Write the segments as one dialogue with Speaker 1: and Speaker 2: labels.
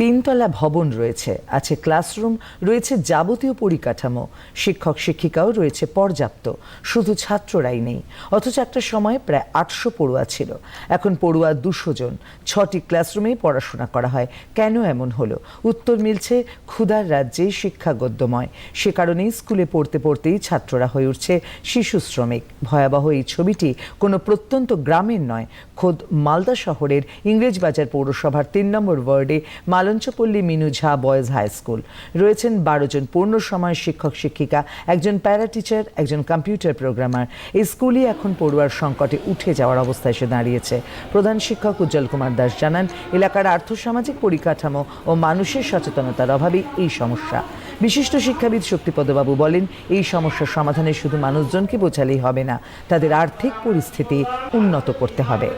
Speaker 1: তিনতলা ভবন রয়েছে, আছে ক্লাসরুম, রয়েছে যাবতীয় পরিকাঠামো, শিক্ষক শিক্ষিকাও রয়েছে পর্যাপ্ত, শুধু ছাত্ররাই নেই, অথচ একটা সময় প্রায় আটশো পড়ুয়া ছিল, এখন পড়ুয়া দুশো জন, ছটি ক্লাসরুমেই পড়াশোনা করা হয়, কেন এমন হলো? উত্তর মিলছে, ক্ষুধার রাজ্যে শিক্ষা গদ্যময়, সে কারণেই স্কুলে পড়তে পড়তেই ছাত্ররা হয়ে উঠছে শিশু শ্রমিক, ভয়াবহ এই ছবিটি কোনো প্রত্যন্ত গ্রামের নয়, খোদ মালদা শহরের ইংরেজবাজার পৌরসভার তিন নম্বর ওয়ার্ডে Malanchapalli Minu Jha boys high school. রয়েছেন বারো জন পূর্ণ সময় শিক্ষক, শিক্ষিকা, একজন প্যারা টিচার, একজন কম্পিউটার প্রোগ্রামার। এই স্কুলই এখন পড়ুয়ার সংকটে উঠে যাওয়ার অবস্থায় এসে দাঁড়িয়েছে। প্রধান শিক্ষক উজ্জ্বল কুমার দাস জানান, এলাকার আর্থসামাজিক পরিকাঠামো ও মানুষের সচেতনতার অভাবেই এই সমস্যা। বিশিষ্ট শিক্ষাবিদ শক্তিপদবাবু বলেন, এই সমস্যার সমাধানে শুধু মানুষজনকে বোঝালেই হবে না, তাদের আর্থিক পরিস্থিতি উন্নত করতে হবে।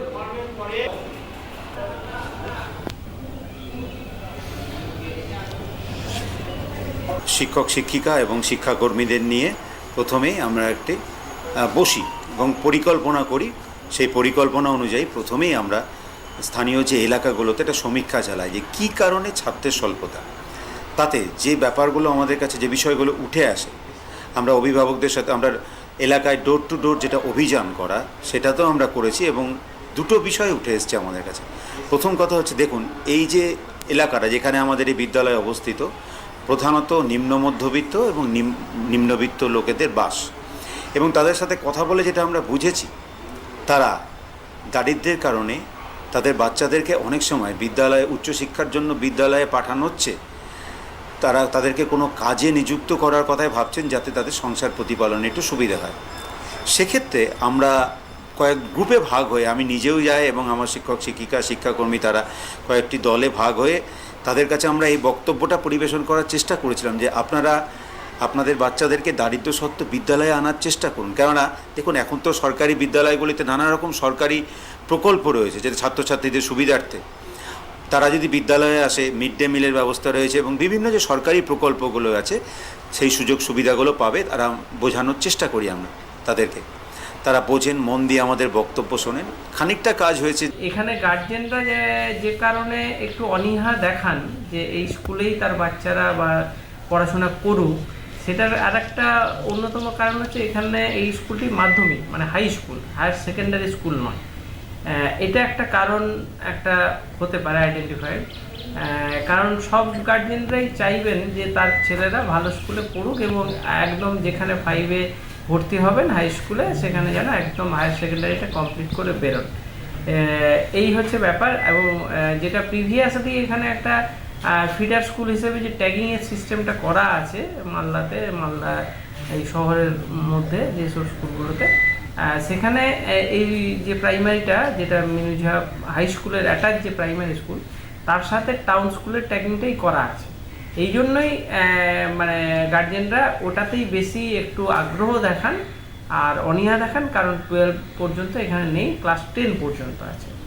Speaker 2: শিক্ষক, শিক্ষিকা এবং শিক্ষাকর্মীদের নিয়ে প্রথমেই আমরা একটি বসি এবং পরিকল্পনা করি। সেই পরিকল্পনা অনুযায়ী প্রথমেই আমরা স্থানীয় যে এলাকাগুলোতে একটা সমীক্ষা চালাই যে কী কারণে ছাত্রের স্বল্পতা। তাতে যে ব্যাপারগুলো আমাদের কাছে, যে বিষয়গুলো উঠে আসে, আমরা অভিভাবকদের সাথে, আমরা এলাকায় ডোর টু ডোর যেটা অভিযান করা সেটা তো আমরা করেছি এবং দুটো বিষয় উঠে এসছে আমাদের কাছে। প্রথম কথা হচ্ছে, দেখুন, এই যে এলাকাটা যেখানে আমাদের এই বিদ্যালয় অবস্থিত প্রধানত নিম্ন মধ্যবিত্ত এবং নিম- নিম্নবিত্ত লোকেদের বাস। এবং তাদের সাথে কথা বলে যেটা আমরা বুঝেছি, তারা দারিদ্র্যের কারণে তাদের বাচ্চাদেরকে অনেক সময় বিদ্যালয়ে, উচ্চশিক্ষার জন্য বিদ্যালয়ে পাঠানো হচ্ছে। তারা তাদেরকে কোনো কাজে নিযুক্ত করার কথাই ভাবছেন যাতে তাদের সংসার প্রতিপালনে একটু সুবিধা হয়। সেক্ষেত্রে আমরা কয়েক গ্রুপে ভাগ হয়ে, আমি নিজেও যাই এবং আমার শিক্ষক, শিক্ষিকা, শিক্ষাকর্মী তারা কয়েকটি দলে ভাগ হয়ে তাদের কাছে আমরা এই বক্তব্যটা পরিবেশন করার চেষ্টা করেছিলাম যে আপনারা, আপনাদের বাচ্চাদেরকে দারিদ্র সত্ত্বেও বিদ্যালয়ে আনার চেষ্টা করুন। কেননা, দেখুন, এখন তো সরকারি বিদ্যালয়গুলিতে নানা রকম সরকারি প্রকল্প রয়েছে যেটা ছাত্রছাত্রীদের সুবিধার্থে। তারা যদি বিদ্যালয়ে আসে, মিড ডে মিলের ব্যবস্থা রয়েছে এবং বিভিন্ন যে সরকারি প্রকল্পগুলো আছে, সেই সুযোগ সুবিধাগুলো পাবে, তারা বোঝানোর চেষ্টা করি আমরা তাদেরকে। তারা বোঝেন, মন দিয়ে আমাদের বক্তব্য শোনেন। খানিকটা কাজ হয়েছে।
Speaker 3: এখানে গার্জেনরা যে যে কারণে একটু অনীহা দেখান, যে এই স্কুলেই তার বাচ্চারা বা পড়াশোনা করুক, সেটার আর একটা অন্যতম কারণ হচ্ছে এখানে এই স্কুলটি মাধ্যমিক মানে high school higher secondary school নয়। এটা একটা কারণ, একটা হতে পারে আইডেন্টিফাইড কারণ সব গার্জেনরাই চাইবেন যে তার ছেলেরা ভালো স্কুলে পড়ুক এবং একদম যেখানে ফাইভে ভর্তি হবেন হাই স্কুলে সেখানে যেন একদম হায়ার সেকেন্ডারিটা কমপ্লিট করে বেরোন। এই হচ্ছে ব্যাপার এবং যেটা প্রিভিয়াসলি এখানে একটা ফিডার স্কুল হিসেবে যে ট্যাগিংয়ের সিস্টেমটা করা আছে মালদাতে, মালদা, এই শহরের মধ্যে যেসব স্কুলগুলোতে সেখানে এই যে প্রাইমারিটা যেটা মিনুঝা হাই স্কুলের অ্যাটাচ যে প্রাইমারি স্কুল তার সাথে টাউন স্কুলের ট্যাগিংটাই করা আছে। এই জন্যই মানে গার্জেনরা ওটাতেই বেশি একটু আগ্রহ দেখান আর অনীহা দেখান, কারণ টুয়েলভ পর্যন্ত এখানে নেই ক্লাস টেন পর্যন্ত আছে।